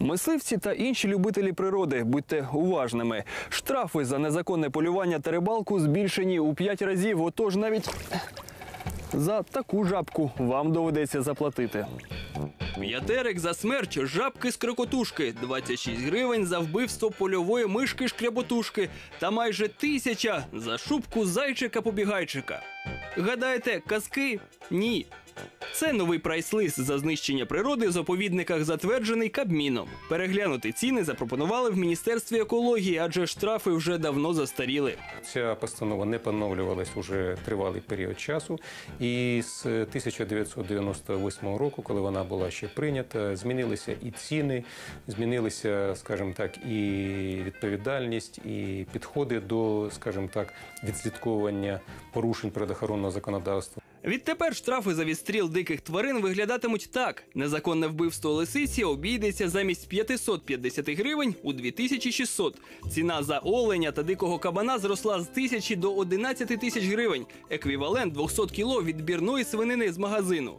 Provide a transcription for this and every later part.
Мисливці та інші любителі природи, будьте уважними. Штрафи за незаконне полювання та рибалку збільшені у 5 разів. Отож, навіть за таку жабку вам доведеться заплатити. М'ятерик за смерть жабки з крокотушки, 26 гривень за вбивство польової мишки шкряботушки та майже тисяча за шубку зайчика-побігайчика. Гадаєте, казки? Ні. Це новий прайс-лист за знищення природи в заповідниках, затверджений Кабміном. Переглянути ціни запропонували в міністерстві екології, адже штрафи вже давно застаріли. Ця постанова не поновлювалась уже тривалий період часу. І з 1998 року, коли вона була ще прийнята, змінилися і ціни, змінилися, скажімо так, і відповідальність, і підходи до, скажімо так, відслідковування порушень природоохоронного законодавства. Відтепер штрафи за відстріл диких тварин виглядатимуть так: незаконне вбивство лисиці обійдеться замість 550 гривень у 2600. Ціна за оленя та дикого кабана зросла з тисячі до 11 тисяч гривень, еквівалент 200 кіло відбірної свинини з магазину.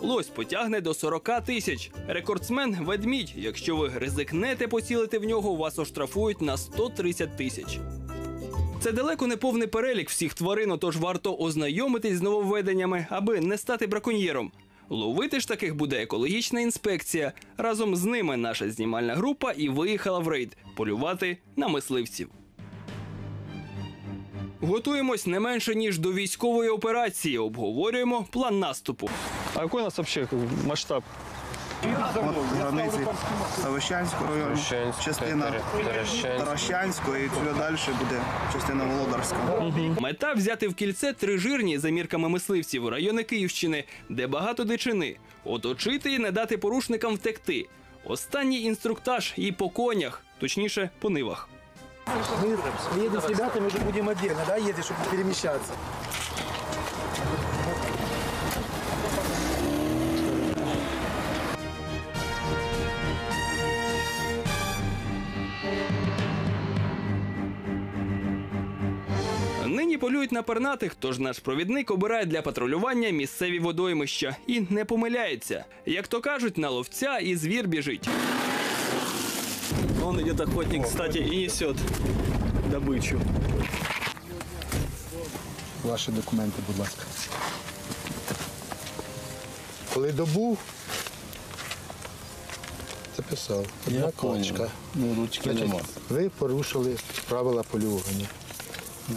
Лось потягне до 40 тисяч. Рекордсмен ведмідь. Якщо ви ризикнете поцілити в нього, вас оштрафують на 130 тисяч. Це далеко не повний перелік всіх тварин, отож варто ознайомитись з нововведеннями, аби не стати браконьєром. Ловити ж таких буде екологічна інспекція. Разом з ними наша знімальна група і виїхала в рейд полювати на мисливців. Готуємось не менше ніж до військової операції. Обговорюємо план наступу. А який у нас взагалі масштаб? От границі Ставищанського району, частина Тар- Таращанського і далі буде частина Володарська. Мета взяти в кільце три жирні за мірками мисливців райони Київщини, де багато дичини, оточити і не дати порушникам втекти. Останній інструктаж і по конях, точніше по нивах. Мы едем с ребятами, уже будем отдельно, да, ездить, чтобы перемещаться. Полюють на пернатих, тож наш провідник обирає для патрулювання місцеві водоймища і не помиляється. Як то кажуть, на ловця і звір біжить. Он идет охотник, кстати, и несет добычу. Ваші документи, будь ласка. Коли добув, записав. Одна кочка. Ну, ручки Значить, нема. ви порушили правила полювання.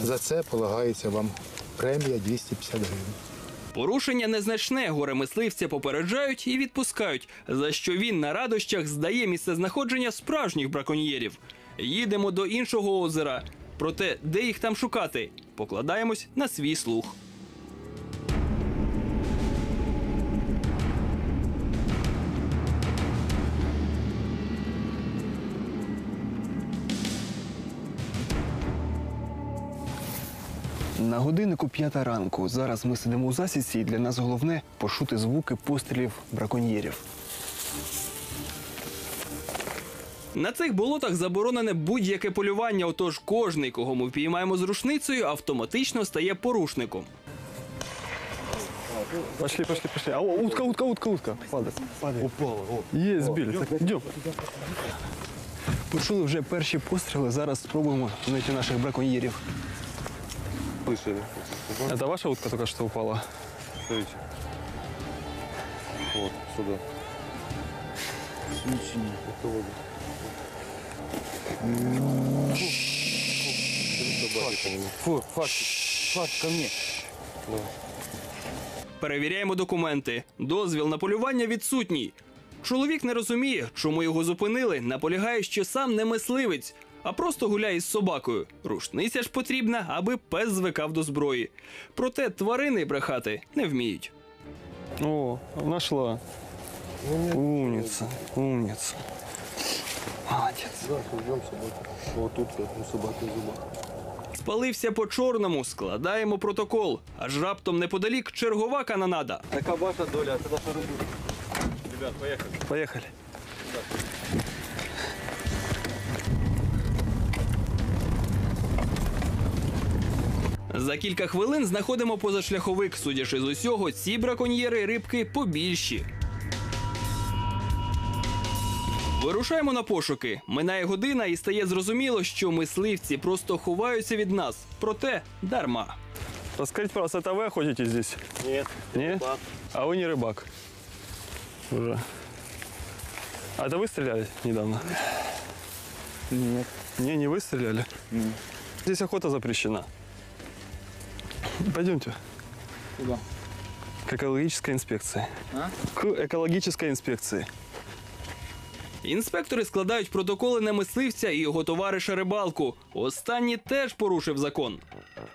За це полагається вам премія 250 гривень. Порушення незначне, горе мисливця попереджають і відпускають, за що він на радощах здає місце знаходження справжніх браконьєрів. Їдемо до іншого озера. Проте, де їх там шукати? Покладаємось на свій слух. На годиннику п'ята ранку. Зараз ми сидимо у засідці, і для нас головне почути звуки пострілів браконьєрів. На цих болотах заборонене будь-яке полювання, отож кожний, кого ми впіймаємо з рушницею, автоматично стає порушником. Пошли, пошли, пошли. А, о, утка, утка, утка, утка. Падает. Падает. Упала. Є, збіль. Так, йдем. Почули вже перші постріли. Зараз спробуємо знайти наших браконьєрів Слышали? Это ваша утка только что упала? Смотрите. Вот, сюда. Это вот. Фу, факт, факт ко мне. Перевіряємо документи. Дозвіл на полювання відсутній. Чоловік не розуміє, чому його зупинили. Наполягає, що сам не мисливець, а просто гуляє з собакою. Рушниця ж потрібна, аби пес звикав до зброї. Проте тварини брехати не вміють. О, нашла. Умниця, умниця. Молодець. Да, ждем собаку. Вот тут у собаки в зубах. Спалився по чорному, складаємо протокол. Аж раптом неподалік чергова канонада. Така ваша доля, це наша робота. Ребят, поехали. Поїхали. За кілька хвилин знаходимо позашляховик. Судячи з усього, ці браконьєри рибки побільші. Вирушаємо на пошуки. Минає година і стає зрозуміло, що мисливці просто ховаються від нас. Проте дарма. Расскажите, пожалуйста, это вы охотитесь здесь? Ні. Нет? А вы не рыбак? Уже. А это вы стреляли недавно? Ні. Не, не вы стреляли? Здесь охота запрещена. Пойдемте. Куда? К экологической инспекции. А? К экологической инспекции. Інспектори складають протоколи на мисливця і його товариша рибалку. Останній теж порушив закон.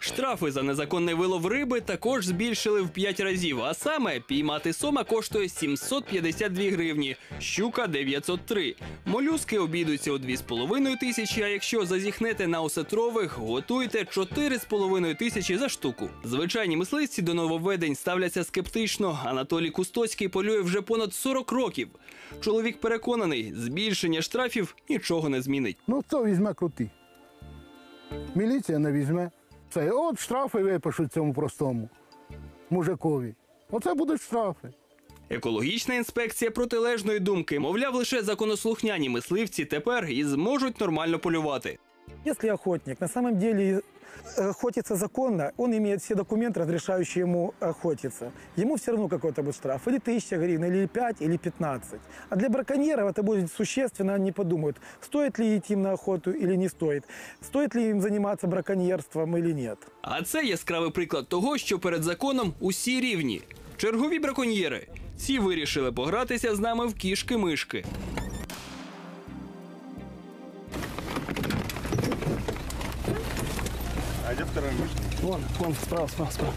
Штрафи за незаконний вилов риби також збільшили в 5 разів. А саме піймати сома коштує 752 гривні, щука 903. Молюски обійдуться у 2,5 тисячі. А якщо зазіхнете на осетрових, готуйте 4,5 тисячі за штуку. Звичайні мисливці до нововведень ставляться скептично. Анатолій Кустоцький полює вже понад 40 років. Чоловік переконаний, збільшення штрафів нічого не змінить. Ну, хто візьме крути? Міліція не візьме. Це от штрафи випишуть цьому простому мужикові. Оце будуть штрафи. Екологічна інспекція протилежної думки, мовляв, лише законослухняні мисливці тепер і зможуть нормально полювати. Если охотник на самом деле охотится законно, он имеет все документы, разрешающие ему охотиться. Ему все равно какой-то будет штраф. Или тысяча гривен, или 5, или 15. А для браконьеров это будет существенно, они подумают, стоит ли идти им на охоту или не стоит. Стоит ли им заниматься браконьерством или нет. А це яскравий приклад того, що перед законом усі рівні. Чергові браконьєри. Ці вирішили погратися з нами в кішки-мишки. А де второй мишка? Вон, вон, справа, справа, справа.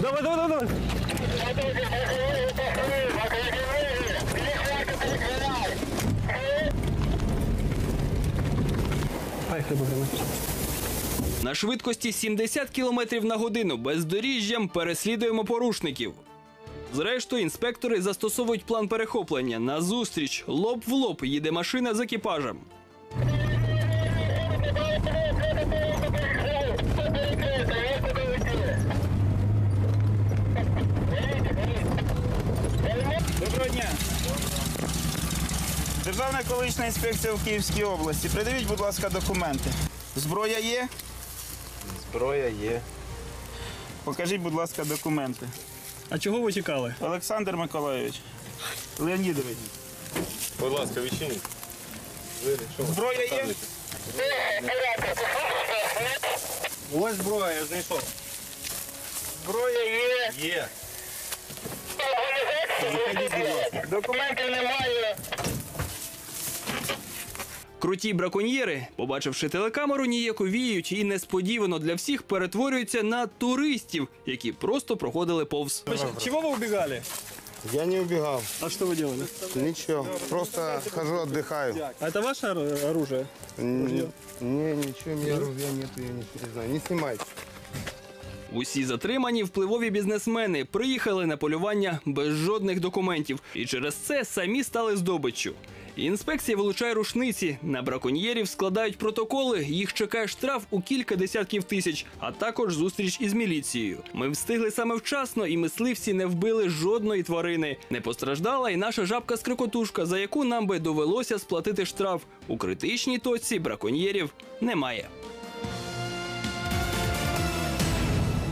Давай, давай, давай, давай. Поехали. На швидкості 70 км на годину бездоріжжям переслідуємо порушників. Зрештою, інспектори застосовують план перехоплення. На зустріч лоб в лоб їде машина з екіпажем. Доброго дня. Державна екологічна інспекція в Київській області. Придивіть, будь ласка, документи. Зброя є? Зброя є. Покажіть, будь ласка, документи. А чого ви чекали? Олександр Миколайович. Леонідович. Будь ласка, відчиніть. Зброя є? Ось зброя, я знайшов. Зброя є. Є. Документів немає. Круті браконьєри, побачивши телекамеру, ніяковіють і несподівано для всіх перетворюються на туристів, які просто проходили повз. Чего вы убегали? Я не убігав, А что вы делали? нічого. Просто хожу, віддихаю. А это ваше ору- оружие? Ні, нічого, у мене оружия нету, я не знаю. Не знімайте. Усі затримані впливові бізнесмени приїхали на полювання без жодних документів, і через це самі стали здобиччю. Інспекція вилучає рушниці. На браконьєрів складають протоколи. Їх чекає штраф у кілька десятків тисяч, а також зустріч із міліцією. Ми встигли саме вчасно, і мисливці не вбили жодної тварини. Не постраждала і наша жабка скрикотушка, за яку нам би довелося сплатити штраф. У критичній точці браконьєрів немає.